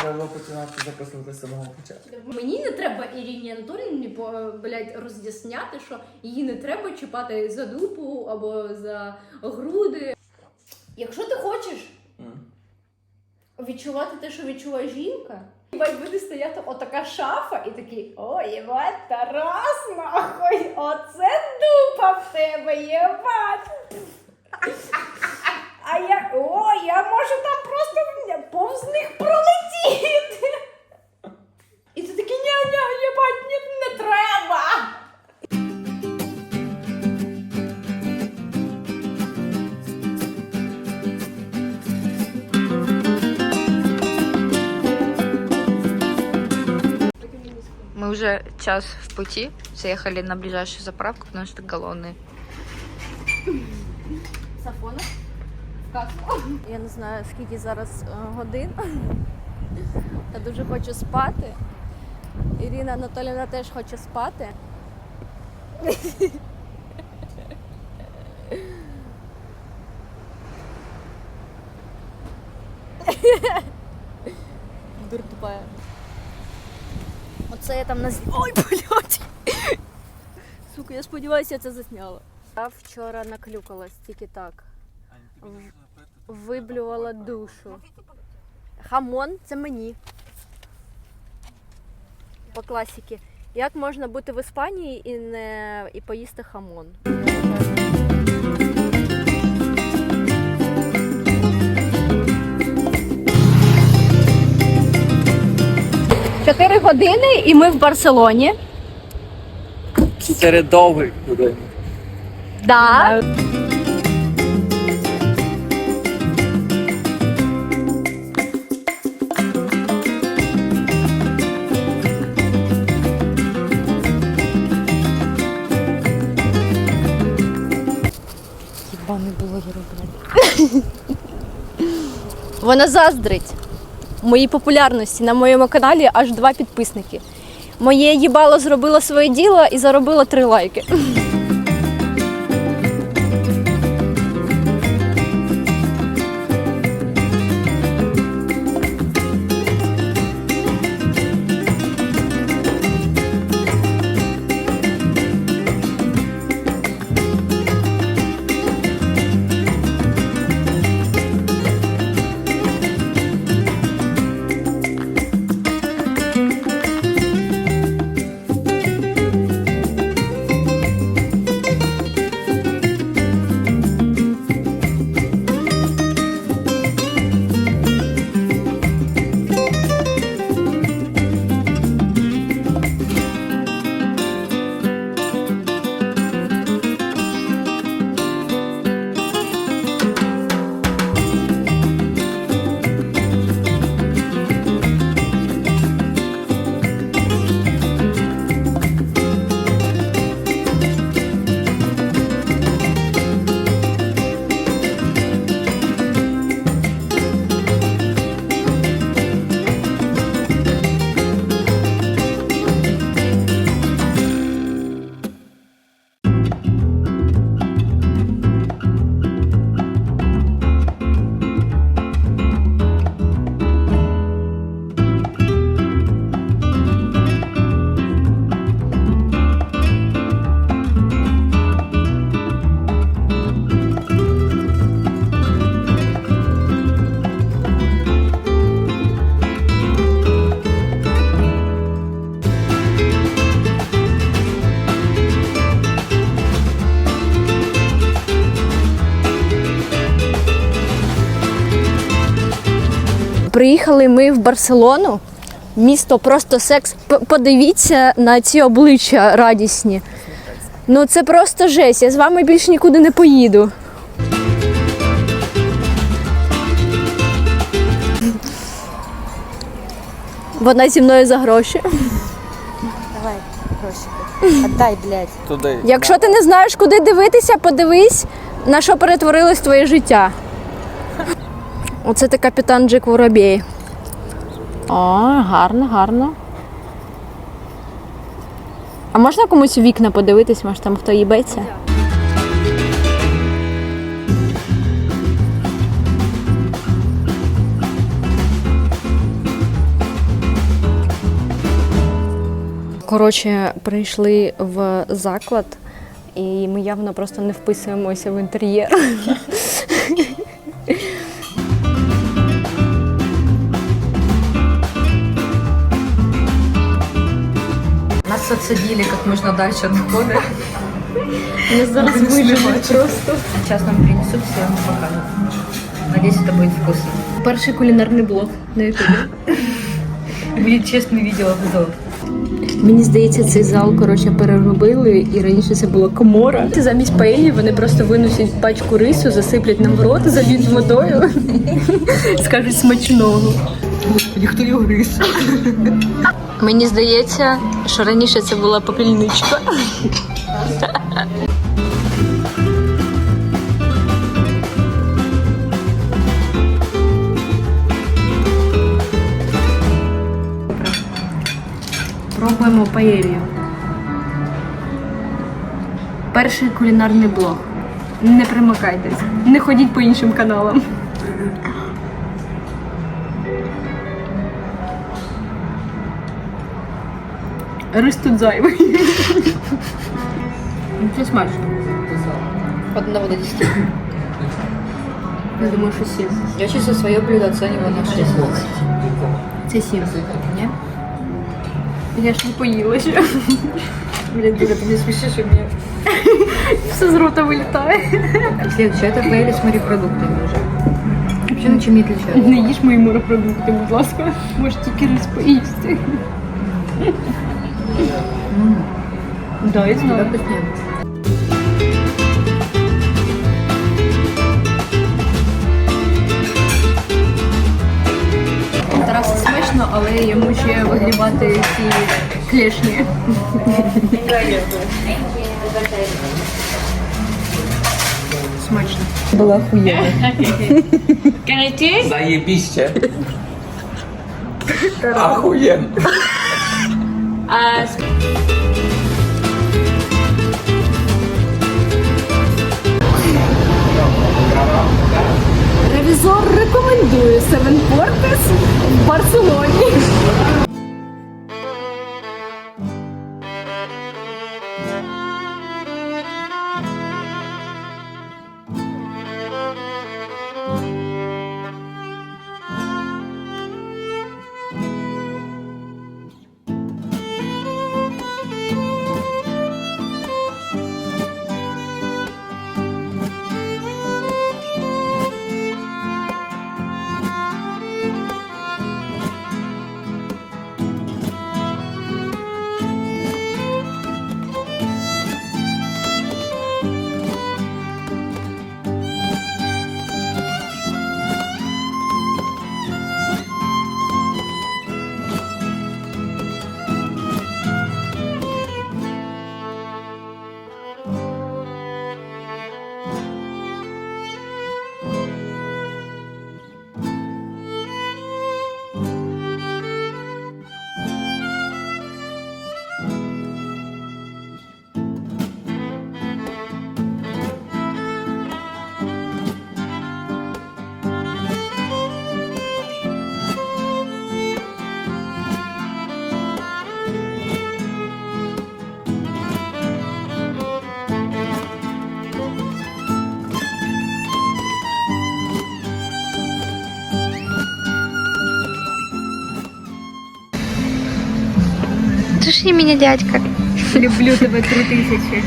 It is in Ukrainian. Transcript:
Треба було починати записувати з самого початку. Мені не треба Іріні Анатоліївні, бо, блядь, роз'ясняти, що її не треба чіпати за дупу або за груди. Якщо ти хочеш відчувати те, що відчуває жінка, їбать, буде стояти отака шафа і такий, ой, єбать, Тарас, нахуй, оце дупа в тебе, єбать. А я, о, я можу там просто повз них пролетіти. І ти такий, ня-ня, єбать, ні, не треба. Мы уже час в пути, заехали на ближайшую заправку, потому что голодные. Сафона. В. Я не знаю, скільки зараз е, годин. Я дуже хочу спати. Ірина Анатоліївна теж хоче спати. Дур тупая. Оце я там на Ой, блядь! Сука, я сподіваюся, я це засняла. Я вчора наклюкалась тільки так. Виблювала душу. Хамон це мені. По класіки. Як можна бути в Іспанії і не і поїсти хамон? Чотири години і ми в Барселоні. Серед довгих годин. Да. Вона заздрить моїй популярності. На моєму каналі аж два підписники. Моє їбало зробило своє діло і заробило три лайки. Приїхали ми в Барселону. Місто просто секс. Подивіться на ці обличчя радісні. Ну це просто жесть. Я з вами більше нікуди не поїду. Вона зі мною за гроші. Давай, грошики. Отдай, блядь. Туди. Якщо ти не знаєш, куди дивитися, подивись, на що перетворилось твоє життя. Оце ти капітан Джек Воробєй. О, гарно, гарно. А можна комусь у вікна подивитись, може там хто їбеться? Коротше, прийшли в заклад, і ми явно просто не вписуємося в інтер'єр. Отсадили как можно дальше от входа. Зараз виживемо просто. Сейчас нам принесут, все вам покажут. Надеюсь, это будет вкусно. Перший кулінарний блог на ютубі. Будет честный видеообзор. Мені здається, цей зал коротше переробили, і раніше це була комора. Замість паелі вони просто виносять пачку рису, засиплять нам в рот, зальють водою, скажуть смачного. Господи, хто його гриз? Мені здається, що раніше це була попільничка. Пробуємо паелью. Перший кулінарний блог. Не примикайтесь, не ходіть по іншим каналам. Рис тут зайвий. Ну, це смачно. От 1 до 10. Я думаю, що сім. Я чисто своє блюдо оцениваю на 6. Це сім. Ні? Я ж не поїла ще. Блин, Дуля, ты мне смешишь, и мне... Все з рота вилітає. Следующее, это паэлья с морепродуктами уже. Вообще ничем не отличается. Не їж мої морепродукти, будь ласка. Можеш тільки рис поїсти. Да, я Да, знаю. Тарасу смачно, але йому ще вигрібати ці клешні. Смачно. Була охуєнна. Заєбіще. Ахуєн. Ревізор рекомендує Seven Portes в Барселоні. Туши меня, дядька. Люблю тебя, три тисячі.